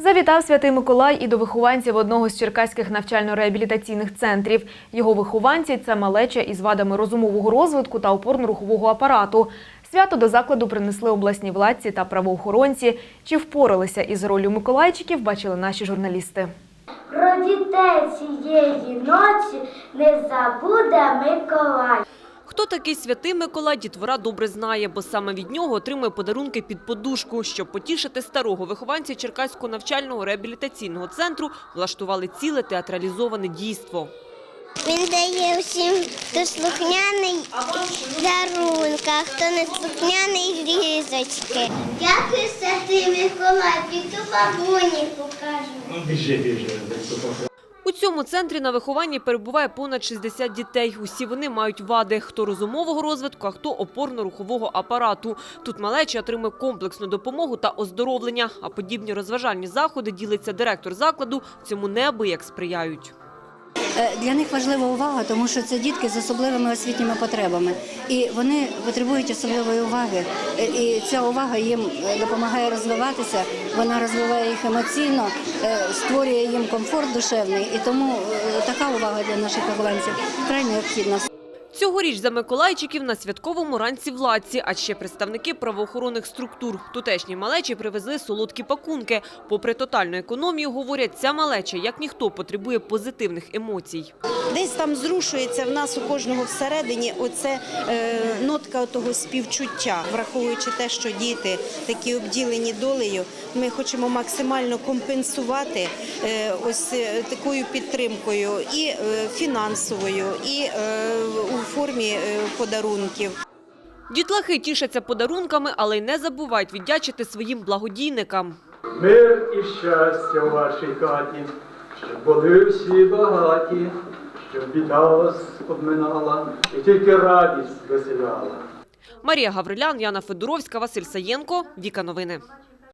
Завітав святий Миколай і до вихованців одного з черкаських навчально-реабілітаційних центрів. Його вихованці це малеча із вадами розумового розвитку та опорно-рухового апарату. Свято до закладу принесли обласні владці та правоохоронці. Чи впоралися із ролью Миколайчиків, бачили наші журналісти. Про дітей цієї ночі не забуде Миколай. Хто такий святий Миколай, дітвора добре знає, бо саме від нього отримує подарунки під подушку. Щоб потішити старого вихованці Черкаського навчального реабілітаційного центру влаштували ціле театралізоване дійство. Він дає всім, хто слухняний дарунка, хто не слухняний різочки. Дякую, святий Миколай, піду бабуні покажу. У цьому центрі на вихованні перебуває понад 60 дітей. Усі вони мають вади – хто розумового розвитку, а хто опорно-рухового апарату. Тут малечі отримує комплексну допомогу та оздоровлення. А подібні розважальні заходи, ділиться директор закладу, цьому неабияк сприяють. Е, Для них важлива увага, тому що це дітки з особливими освітніми потребами, і вони потребують особливої уваги. Е, І ця увага їм е, допомагає розвиватися. Вона розвиває їх емоційно, створює їм комфорт душевний, і тому така увага для наших вихованців крайне необхідна. Цьогоріч за Миколайчиків на святковому ранці владці, а ще представники правоохоронних структур. Тутешні малечі привезли солодкі пакунки. Попри тотальну економію, говорять, ця малеча, як ніхто, потребує позитивних емоцій. Десь там зрушується в нас у кожного всередині оце е, нотка того співчуття, враховуючи те, що діти такі обділені долею. Ми хочемо максимально компенсувати е, ось е, такою підтримкою і е, фінансовою, і е, у формі е, подарунків. Дітлахи тішаться подарунками, але й не забувають віддячити своїм благодійникам. Мир і щастя у вашій хаті, щоб були всі багаті, щоб біда обминала і тільки радість веселяла. Марія Гаврилян, Яна Федоровська, Василь Саєнко. Віка Новини.